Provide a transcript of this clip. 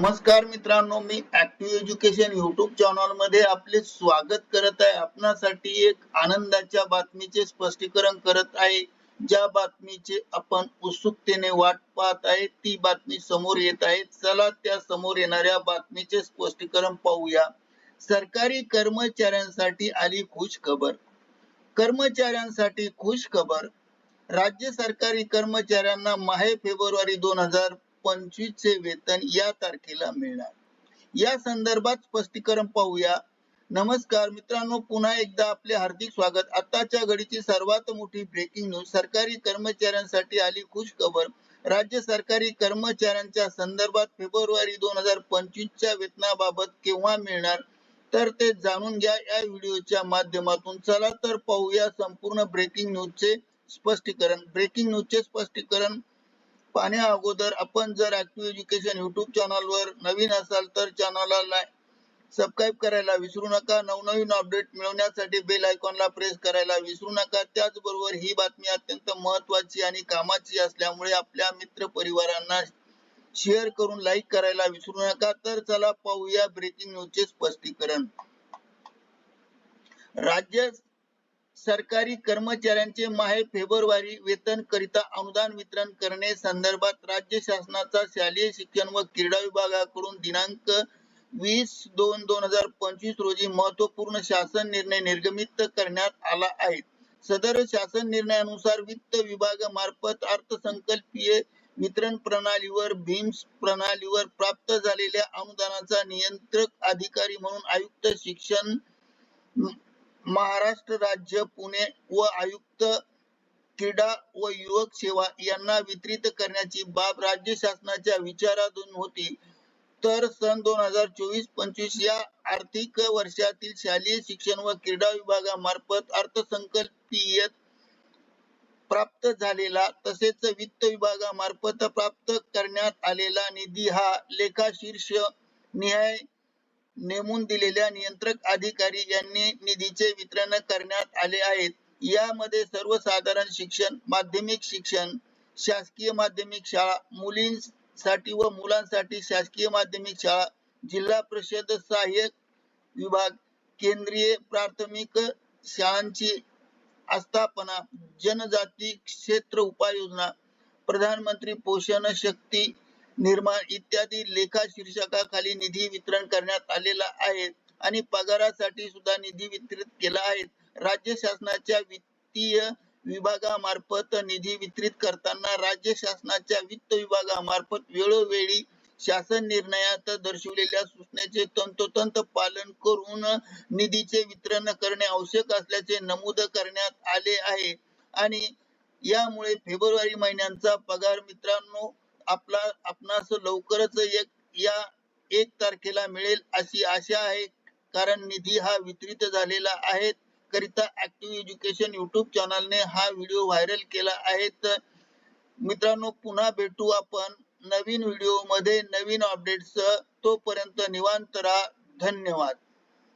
नमस्कार मित्रांनो मी ऍक्टिव्ह एज्युकेशन युट्यूब चॅनलमध्ये आपले स्वागत करत आहे. आपणासाठी एक आनंदाच्या बातमीचे स्पष्टीकरण करत आहे. ज्या बातमीचे आपण उत्सुकतेने वाट पाहत आहे ती बातमी समोर येत आहे. चला त्या समोर येणाऱ्या बातमीचे स्पष्टीकरण पाहूया. सरकारी कर्मचाऱ्यांसाठी आली खुश खबर कर्मचाऱ्यांसाठी खुश खबर राज्य सरकारी कर्मचाऱ्यांना माहे फेब्रुवारी दोन हजार पंचवीस चे वेतन या तारखेला मिळणार. या संदर्भात स्पष्टीकरण पाहूया. नमस्कार मित्रांनो पुन्हा एकदा आपले हार्दिक स्वागत. आताच्या घडीची सर्वात मोठी ब्रेकिंग न्यूज सरकारी कर्मचाऱ्यांसाठी आली खुश खबर. राज्य सरकारी कर्मचाऱ्यांच्या संदर्भात फेब्रुवारी दोन हजार पंचवीस च्या वेतनाबाबत केव्हा मिळणार? तर ते जाणून घ्या या व्हिडिओच्या माध्यमातून. चला तर पाहूया संपूर्ण ब्रेकिंग न्यूजचे स्पष्टीकरण. ब्रेकिंग न्यूजचे स्पष्टीकरण पाहण्या अगोदर आपण जर ऍक्टिव्ह एज्युकेशन युट्यूब चॅनलवर नवीन असाल तर चॅनलला सबस्क्राईब करायला विसरू नका. नवनवीन अपडेट मिळवण्यासाठी बेल आयकॉनला प्रेस करायला विसरू नका. त्याचबरोबर ही बातमी अत्यंत महत्वाची आणि कामाची असल्यामुळे आपल्या मित्र परिवारांना शेअर करून लाईक करायला विसरू नका. तर चला पाहूया ब्रेकिंग न्यूजचे स्पष्टीकरण. राज्य सरकारी कर्मचाऱ्यांचे माहे फेब्रुवारी वेतन करिता अनुदान वितरण करणे संदर्भात राज्य शासनाचा शालेय शिक्षण व क्रीडा विभागाकडून दिनांक वीस दोन दोन हजार पंचवीस रोजी महत्त्वपूर्ण शासन निर्णय निर्गमित करण्यात आला आहे. सदर शासन निर्णयानुसार वित्त विभागामार्फत अर्थसंकल्पीय वितरण प्रणालीवर भीम्स प्रणालीवर प्राप्त झालेल्या अनुदानाचा नियंत्रक अधिकारी म्हणून आयुक्त शिक्षण महाराष्ट्र राज्य पुणे व आयुक्त क्रीडा व युवक सेवा यांना वितरित करण्याची बाब राज्य शासनाच्या विचारातून होती. तर सन दोन हजार चोवीस पंचवीस या आर्थिक वर्षातील शालेय शिक्षण व क्रीडा विभागामार्फत अर्थसंकल्पीय प्राप्त झालेला तसेच वित्त विभागामार्फत प्राप्त करण्यात आलेला निधी हा लेखाशीर्ष निहाय नेमून दिलेल्या नियंत्रक अधिकारी यांनी निधीचे वितरण करण्यात आले आहेत. यामध्ये सर्वसाधारण शिक्षण माध्यमिक शिक्षण शासकीय माध्यमिक शाळा मुलींसाठी व मुलांसाठी शासकीय माध्यमिक शाळा जिल्हा परिषद सहाय्यक विभाग केंद्रीय प्राथमिक शाळांची आस्थापना जनजाती क्षेत्र उपाययोजना प्रधानमंत्री पोषण शक्ती निर्माण इत्यादी लेखा शीर्षकाखाली निधी वितरण करण्यात आलेला आहे. आणि पगारासाठी सुद्धा निधी वितरित केला आहे. राज्य शासनाच्या वित्तीय विभागामार्फत निधी वितरित करताना राज्य शासनाच्या वित्त विभागामार्फत वेळोवेळी शासन निर्णयात दर्शवलेल्या सूचनेचे तंतोतंत पालन करून निधीचे वितरण करणे आवश्यक असल्याचे नमूद करण्यात आले आहे. आणि यामुळे फेब्रुवारी महिन्यांचा पगार मित्रांनो आपला आपणास लवकरच एक या एक तारखेला मिळेल अशी आशा आहे. कारण निधी हा वितरित झालेला आहे. करिता ऍक्टिव्ह एज्युकेशन युट्यूब चॅनलने हा व्हिडिओ व्हायरल केला आहे. मित्रांनो पुन्हा भेटू आपण नवीन व्हिडिओमध्ये नवीन अपडेट्स तोपर्यंत निवांत राहा. धन्यवाद.